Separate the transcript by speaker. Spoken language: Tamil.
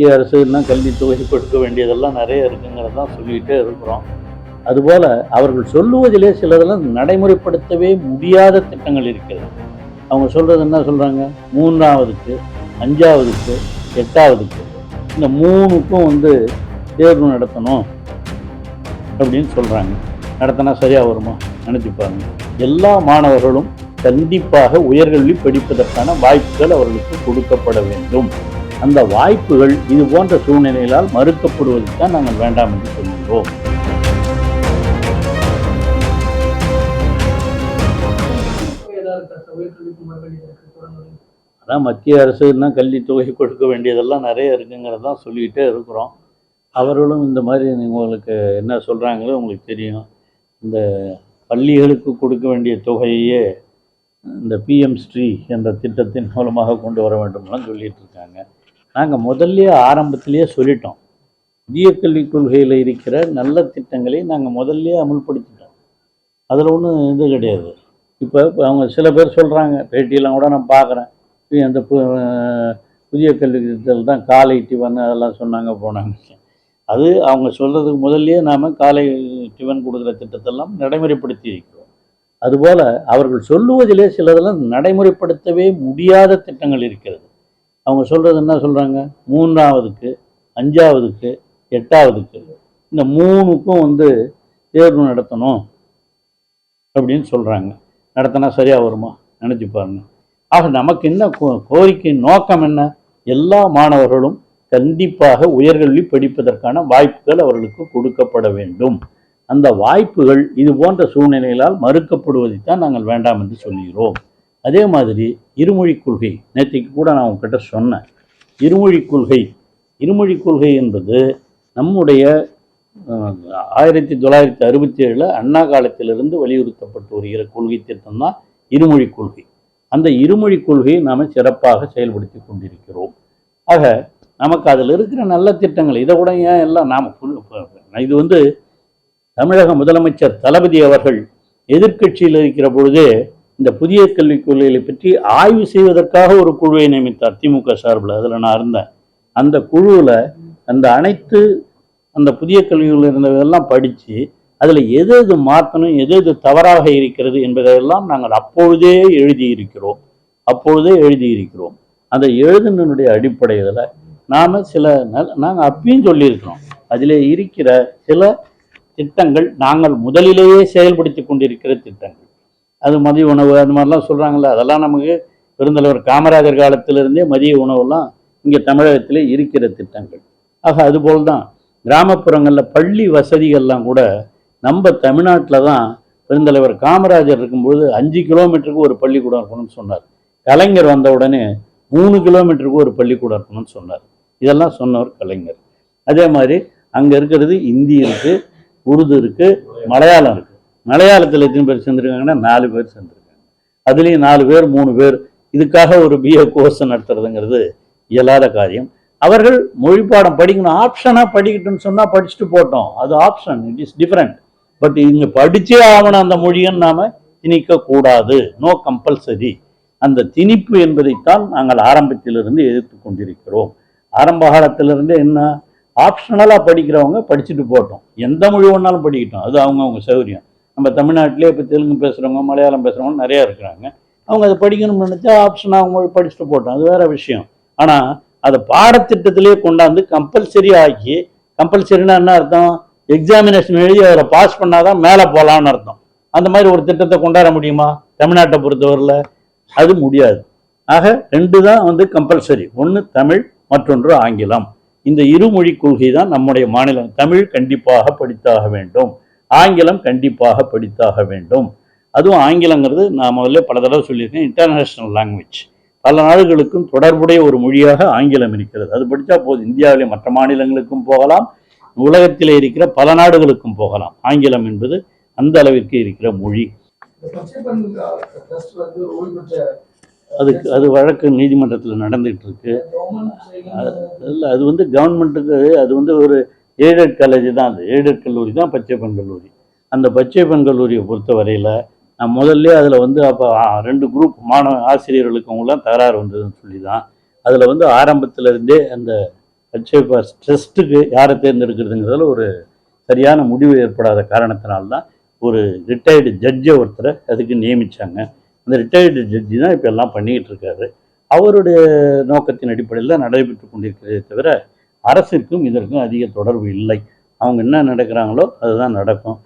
Speaker 1: மத்திய அரசுன்னா தொகுதி கொடுக்க வேண்டியதெல்லாம் நிறைய இருக்குங்கிறதான் சொல்லிகிட்டே சொல்லிக்கிட்டே இருக்கிறோம். அதுபோல் அவர்கள் சொல்லுவதிலே சிலதெல்லாம் நடைமுறைப்படுத்தவே முடியாத திட்டங்கள் இருக்கிறது. அவங்க சொல்கிறது என்ன சொல்கிறாங்க மூன்றாவதுக்கு அஞ்சாவதுக்கு எட்டாவதுக்கு இந்த மூணுக்கும் வந்து தேர்வு நடத்தணும் அப்படின்னு சொல்கிறாங்க நடத்தினா சரியாக வருமா? நினச்சி பாருங்க. எல்லா மாணவர்களும் கண்டிப்பாக உயர்கல்வி படிப்பதற்கான வாய்ப்புகள் அவர்களுக்கு கொடுக்கப்பட வேண்டும். அந்த வாய்ப்புகள் இது போன்ற சூழ்நிலைகளால் மறுக்கப்படுவதை தான் நாங்கள் வேண்டாம் என்று சொல்கிறோம்
Speaker 2: ஏதாவது மத்திய அரசு உயர்கல்விக்கு கல்வி தொகை
Speaker 1: அதான் மத்திய கொடுக்க வேண்டியதெல்லாம் நிறைய இருக்குங்கிறது தான் சொல்லிக்கிட்டே இருக்கிறோம். அவர்களும் இந்த மாதிரி உங்களுக்கு என்ன சொல்கிறாங்களோ உங்களுக்கு தெரியும். இந்த பள்ளிகளுக்கு கொடுக்க வேண்டிய தொகையே இந்த பிஎம் ஸ்ரீ என்ற திட்டத்தின் மூலமாக கொண்டு வர வேண்டும்லாம் சொல்லிகிட்டு இருக்காங்க. நாங்கள் முதல்லயே ஆரம்பத்திலேயே சொல்லிட்டோம். புதிய கல்விக் கொள்கையில் இருக்கிற நல்ல திட்டங்களை நாங்கள் முதல்லயே அமுல்படுத்திட்டோம். அதில் ஒன்றும் இது கிடையாது. இப்போ அவங்க சில பேர் சொல்கிறாங்க பேட்டியெல்லாம் கூட நான் பார்க்குறேன் அந்த புதிய கல்வி திட்டத்தில் தான் காலை டிவன் அதெல்லாம் சொன்னாங்க போனாங்க. அது அவங்க சொல்கிறதுக்கு முதல்லயே நாம் காலை டிவன் கொடுக்குற திட்டத்தெல்லாம் நடைமுறைப்படுத்தி இருக்கிறோம். அதுபோல் அவர்கள் சொல்லுவதிலே சிலதெல்லாம் நடைமுறைப்படுத்தவே முடியாத திட்டங்கள் இருக்கிறது. அவங்க சொல்கிறது என்ன சொல்கிறாங்க மூன்றாவதுக்கு அஞ்சாவதுக்கு எட்டாவதுக்கு. இந்த மூணுக்கும் வந்து தேர்வு நடத்தணும் அப்படின்னு சொல்கிறாங்க நடத்தினா சரியாக வருமா? நினச்சி பாருங்க. ஆக நமக்கு என்ன கோ- கோரிக்கை நோக்கம் என்ன? எல்லா மாணவர்களும் கண்டிப்பாக உயர்கல்வி படிப்பதற்கான வாய்ப்புகள் அவர்களுக்கு கொடுக்கப்பட வேண்டும். அந்த வாய்ப்புகள் இது போன்ற சூழ்நிலைகளால் மறுக்கப்படுவதைத்தான் நாங்கள் வேண்டாம் என்று சொல்கிறோம் அதே மாதிரி இருமொழி கொள்கை. நேற்றுக்கு கூட நான் உங்ககிட்ட சொன்னேன். இருமொழி கொள்கை. இருமொழி கொள்கை என்பது நம்முடைய ஆயிரத்தி தொள்ளாயிரத்தி அறுபத்தி ஏழில் அண்ணா காலத்திலிருந்து வலியுறுத்தப்பட்டு வருகிற கொள்கை திட்டம் தான் இருமொழி கொள்கை. அந்த இருமொழி கொள்கையை நாம் சிறப்பாக செயல்படுத்தி கொண்டிருக்கிறோம். ஆக நமக்கு அதில் இருக்கிற நல்ல திட்டங்கள் இதை கூட ஏன் எல்லாம் நாம் இது வந்து தமிழக முதலமைச்சர் தளபதி அவர்கள் எதிர்க்கட்சியில் இருக்கிற பொழுதே இந்த புதிய கல்விக் கொள்கைகளை பற்றி ஆய்வு செய்வதற்காக ஒரு குழுவை நியமித்தார் திமுக சார்பில். அதில் நான் இருந்தேன். அந்த குழுவில் அந்த அனைத்து அந்த புதிய கல்வியில் இருந்ததெல்லாம் படித்து அதில் எது எது மாற்றணும் எது எது தவறாக இருக்கிறது என்பதையெல்லாம் நாங்கள் அப்பொழுதே எழுதியிருக்கிறோம். அப்பொழுதே எழுதியிருக்கிறோம். அந்த எழுதினுடைய அடிப்படையில் நாம் சில நாங்கள் அப்பயும் சொல்லியிருக்கிறோம். அதில் இருக்கிற சில திட்டங்கள் நாங்கள் முதலிலேயே செயல்படுத்தி கொண்டிருக்கிற திட்டங்கள். அது மதிய உணவு அது மாதிரிலாம் சொல்கிறாங்களே அதெல்லாம் நமக்கு பெருந்தலைவர் காமராஜர் காலத்திலிருந்தே மதிய உணவெல்லாம் இங்கே தமிழகத்திலே இருக்கிற திட்டங்கள். ஆக அதுபோல் தான் கிராமப்புறங்களில் பள்ளி வசதிகள்லாம் கூட நம்ம தமிழ்நாட்டில் தான் பெருந்தலைவர் காமராஜர் இருக்கும்பொழுது அஞ்சு கிலோமீட்டருக்கு ஒரு பள்ளிக்கூடம் இருக்கணும்னு சொன்னார். கலைஞர் வந்த உடனே மூணு கிலோமீட்டருக்கு ஒரு பள்ளிக்கூடம் இருக்கணும்னு சொன்னார். இதெல்லாம் சொன்னவர் கலைஞர். அதே மாதிரி அங்கே இருக்கிறது ஹிந்தி இருக்குது உருது இருக்குது மலையாளம் இருக்குது மலையாளத்தில் எத்தனை பேர் சேர்ந்துருக்காங்கன்னா நாலு பேர் சேர்ந்துருக்காங்க. அதுலேயும் நாலு பேர் மூணு பேர் இதுக்காக ஒரு பிஏ கோர்ஸ் நடத்துறதுங்கிறது இயலாத காரியம். அவர்கள் மொழி பாடம் படிக்கணும் ஆப்ஷனாக படிக்கட்டும்னு சொன்னால் படிச்சுட்டு போட்டோம். அது option it is different but இங்கே படித்தே ஆகணும் அந்த மொழியன்னு நாம் திணிக்கக்கூடாது நோ கம்பல்சரி அந்த திணிப்பு என்பதைத்தான் நாங்கள் ஆரம்பத்திலிருந்து எதிர்த்து கொண்டிருக்கிறோம். ஆரம்ப காலத்திலிருந்து என்ன? ஆப்ஷனலாக படிக்கிறவங்க படிச்சுட்டு போட்டோம். எந்த மொழி வேணாலும் படிக்கட்டும். அது அவங்கவுங்க சௌகரியம். நம்ம தமிழ்நாட்டிலே இப்போ தெலுங்கு பேசுகிறவங்க மலையாளம் பேசுகிறவங்க நிறையா இருக்கிறாங்க. அவங்க அதை படிக்கணும்னு நினச்சா ஆப்ஷன் அவங்க படிச்சுட்டு போட்டோம். அது வேற விஷயம். ஆனால் அதை பாடத்திட்டத்திலே கொண்டாந்து கம்பல்சரி ஆக்கி கம்பல்சரினா என்ன அர்த்தம்? எக்ஸாமினேஷன் எழுதி அதில் பாஸ் பண்ணாதான் மேலே போகலான்னு அர்த்தம். அந்த மாதிரி ஒரு திட்டத்தை கொண்டாட முடியுமா? தமிழ்நாட்டை பொறுத்தவரையில் அது முடியாது. ஆக ரெண்டு தான் வந்து கம்பல்சரி ஒன்று தமிழ் மற்றொன்று ஆங்கிலம். இந்த இருமொழி கொள்கை தான் நம்முடைய மாநிலம். தமிழ் கண்டிப்பாக படித்தாக வேண்டும். ஆங்கிலம் கண்டிப்பாக படித்தாக வேண்டும். அதுவும் ஆங்கிலங்கிறது நான் முதல்ல பல தடவை சொல்லியிருக்கேன் இன்டர்நேஷ்னல் லாங்குவேஜ் பல நாடுகளுக்கும் தொடர்புடைய ஒரு மொழியாக ஆங்கிலம் இருக்கிறது. அது படித்தா போதும். இந்தியாவிலே மற்ற மாநிலங்களுக்கும் போகலாம். உலகத்திலே இருக்கிற பல நாடுகளுக்கும் போகலாம். ஆங்கிலம் என்பது அந்த அளவிற்கு இருக்கிற மொழி. அதுக்கு அது வழக்கு நீதிமன்றத்தில் நடந்துகிட்டு இருக்கு. இல்லை அது வந்து கவர்மெண்ட்டுக்கு அது வந்து ஒரு எய்டட் காலேஜ் தான் அது. எய்டட் கல்லூரி தான் பச்சைப்பன் கல்லூரி. அந்த பச்சைப்பன் கல்லூரியை பொறுத்த வரையில் நான் முதல்ல அதில் வந்து அப்போ ரெண்டு குரூப் மாணவ ஆசிரியர்களுக்கு அவங்களாம் தகராறு வந்ததுன்னு சொல்லி தான் அதில் வந்து ஆரம்பத்துலேருந்தே அந்த பச்சைப்பா ட்ரஸ்ட்டுக்கு யாரை தேர்ந்தெடுக்கிறதுங்கிறதுல ஒரு சரியான முடிவு ஏற்படாத காரணத்தினால்தான் ஒரு ரிட்டையர்டு ஜட்ஜை ஒருத்தரை அதுக்கு நியமித்தாங்க அந்த ரிட்டையர்டு ஜட்ஜி தான் இப்போ எல்லாம் பண்ணிக்கிட்டு இருக்காரு. அவருடைய நோக்கத்தின் அடிப்படையில் தான் நடைபெற்று கொண்டிருக்கிறதே தவிர அரசிற்கும் இதற்கும் அதிக தொடர்பு இல்லை. அவங்க என்ன நடக்கிறாங்களோ அதுதான் நடக்கும்.